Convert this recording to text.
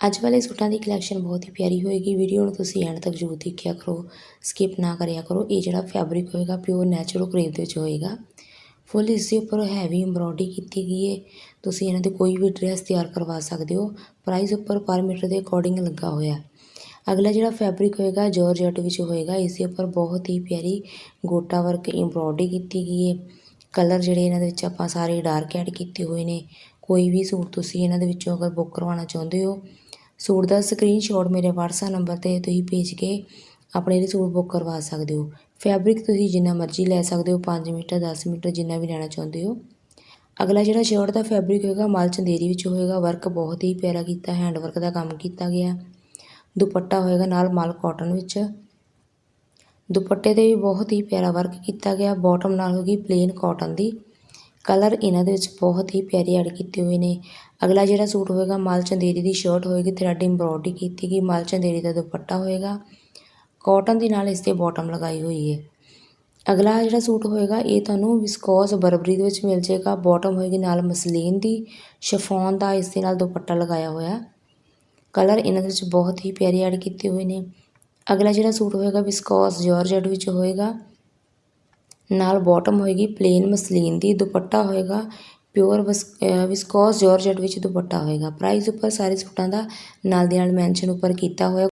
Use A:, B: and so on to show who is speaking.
A: ਅੱਜ ਵਾਲੇ ਸੂਟਾਂ ਦੀ ਕਲੈਕਸ਼ਨ ਬਹੁਤ ਹੀ ਪਿਆਰੀ ਹੋਏਗੀ। ਵੀਡੀਓ ਨੂੰ ਤੁਸੀਂ ਐਂਡ ਤੱਕ ਜ਼ਰੂਰ ਦੇਖਿਆ ਕਰੋ। ਸਕਿਪ ਨਾ ਕਰਿਆ ਕਰੋ। ਇਹ ਜਿਹੜਾ ਫੈਬਰਿਕ ਹੋਏਗਾ ਪਿਓਰ ਨੈਚੁਰਲ ਕਰੇਪ ਦੇ ਵਿੱਚ ਹੋਏਗਾ। ਫੁੱਲ ਇਸ ਦੇ ਉੱਪਰ ਹੈਵੀ ਐਮਬ੍ਰੋਇਡਰੀ ਕੀਤੀ ਗਈ ਹੈ ਤੁਸੀਂ ਇਹਨਾਂ ਦੇ ਕੋਈ ਵੀ ਡਰੈਸ ਤਿਆਰ ਕਰਵਾ ਸਕਦੇ ਹੋ। ਪ੍ਰਾਈਸ ਉੱਪਰ ਪਰ ਮੀਟਰ ਦੇ ਅਕੋਰਡਿੰਗ ਲੱਗਾ ਹੋਇਆ। ਅਗਲਾ ਜਿਹੜਾ ਫੈਬਰਿਕ ਹੋਏਗਾ ਜਾਰਜਟ ਵਿੱਚ ਹੋਏਗਾ। ਇਸ ਦੇ ਉੱਪਰ ਬਹੁਤ ਹੀ ਪਿਆਰੀ ਗੋਟਾ ਵਰਕ ਐਮਬ੍ਰੋਇਡਰੀ ਕੀਤੀ ਗਈ ਹੈ ਕਲਰ ਜਿਹੜੇ ਇਹਨਾਂ ਦੇ ਵਿੱਚ ਆਪਾਂ ਸਾਰੇ ਡਾਰਕ ਐਡ ਕੀਤੇ ਹੋਏ ਨੇ। ਕੋਈ ਵੀ ਸੂਟ ਤੁਸੀਂ ਇਹਨਾਂ ਦੇ ਵਿੱਚੋਂ ਅਗਰ ਬੁੱਕ ਕਰਵਾਉਣਾ ਚਾਹੁੰਦੇ ਹੋ ਸੂਟ ਦਾ ਸਕਰੀਨਸ਼ਾਟ ਮੇਰੇ WhatsApp ਨੰਬਰ ਤੇ ਤੁਸੀਂ ਭੇਜ ਕੇ ਆਪਣੇ ਲਈ ਸੂਟ ਬੁੱਕ ਕਰਵਾ ਸਕਦੇ ਹੋ। ਫੈਬਰਿਕ ਤੁਸੀਂ ਜਿੰਨਾ ਮਰਜ਼ੀ ਲੈ ਸਕਦੇ ਹੋ 5 ਮੀਟਰ 10 ਮੀਟਰ, ਜਿੰਨਾ ਵੀ ਲੈਣਾ ਚਾਹੁੰਦੇ ਹੋ। ਅਗਲਾ ਜਿਹੜਾ ਸ਼ਰਟ ਦਾ ਫੈਬਰਿਕ ਹੋਏਗਾ, ਮਲ ਚੰਦੇਰੀ ਵਿੱਚ ਹੋਏਗਾ। ਵਰਕ ਬਹੁਤ ਹੀ ਪਿਆਰਾ ਕੀਤਾ ਹੈਂਡ ਵਰਕ ਦਾ ਕੰਮ ਕੀਤਾ ਗਿਆ। ਦੁਪੱਟਾ ਹੋਏਗਾ ਨਾਲ ਮਲ ਕਾਟਨ ਵਿੱਚ। ਦੁਪੱਟੇ ਤੇ ਵੀ ਬਹੁਤ ਹੀ ਪਿਆਰਾ ਵਰਕ ਕੀਤਾ ਗਿਆ। ਬਾਟਮ ਨਾਲ ਹੋਗੀ ਪਲੇਨ ਕਾਟਨ ਦੀ। ਕਲਰ ਇਹਨਾਂ ਦੇ ਵਿੱਚ ਬਹੁਤ ਹੀ ਪਿਆਰੇ ਐਡ ਕੀਤੇ ਹੋਏ ਨੇ। ਅਗਲਾ ਜਿਹੜਾ ਸੂਟ ਹੋਏਗਾ ਮਾਲ ਚੰਦੇਰੀ ਦੀ ਸ਼ਰਟ ਹੋਏਗੀ ਥ੍ਰੈਡ ਐਮਬ੍ਰੋਇਡਰੀ ਕੀਤੀ ਗਈ, ਮਾਲ ਚੰਦੇਰੀ ਦਾ ਦੁਪੱਟਾ ਹੋਏਗਾ ਕਾਟਨ ਦੇ ਨਾਲ ਇਸ ਤੇ ਬਾਟਮ ਲਗਾਈ ਹੋਈ ਹੈ। ਅਗਲਾ ਜਿਹੜਾ ਸੂਟ ਹੋਏਗਾ ਇਹ ਤੁਹਾਨੂੰ ਵਿਸਕੋਸ ਬਰਬਰੀ ਦੇ ਵਿੱਚ ਮਿਲ ਜਾਏਗਾ। ਬਾਟਮ ਹੋਏਗੀ ਨਾਲ ਮਸਲੀਨ ਦੀ ਸ਼ਫੋਨ ਦਾ ਇਸ ਦੇ ਨਾਲ ਦੁਪੱਟਾ ਲਗਾਇਆ ਹੋਇਆ। ਕਲਰ ਇਹਨਾਂ ਦੇ ਵਿੱਚ ਬਹੁਤ ਹੀ ਪਿਆਰੇ ਐਡ ਕੀਤੇ ਹੋਏ ਨੇ। ਅਗਲਾ ਜਿਹੜਾ ਸੂਟ ਹੋਏਗਾ ਵਿਸਕੋਸ ਜਾਰਜਟ ਵਿੱਚ ਹੋਏਗਾ ਨਾਲ ਬੋਟਮ ਹੋਏਗੀ ਪਲੇਨ ਮਸਲੀਨ ਦੀ ਦੁਪੱਟਾ ਹੋਏਗਾ ਪਿਓਰ ਵਿਸਕੋਸ ਜਾਰਜਟ ਵਿੱਚ ਦੁਪੱਟਾ ਹੋਏਗਾ। ਪ੍ਰਾਈਸ ਉੱਪਰ ਸਾਰੇ ਸੂਟਾਂ ਦਾ ਨਾਲ ਦੀ ਨਾਲ ਮੈਂਸ਼ਨ ਉੱਪਰ ਕੀਤਾ ਹੋਇਆ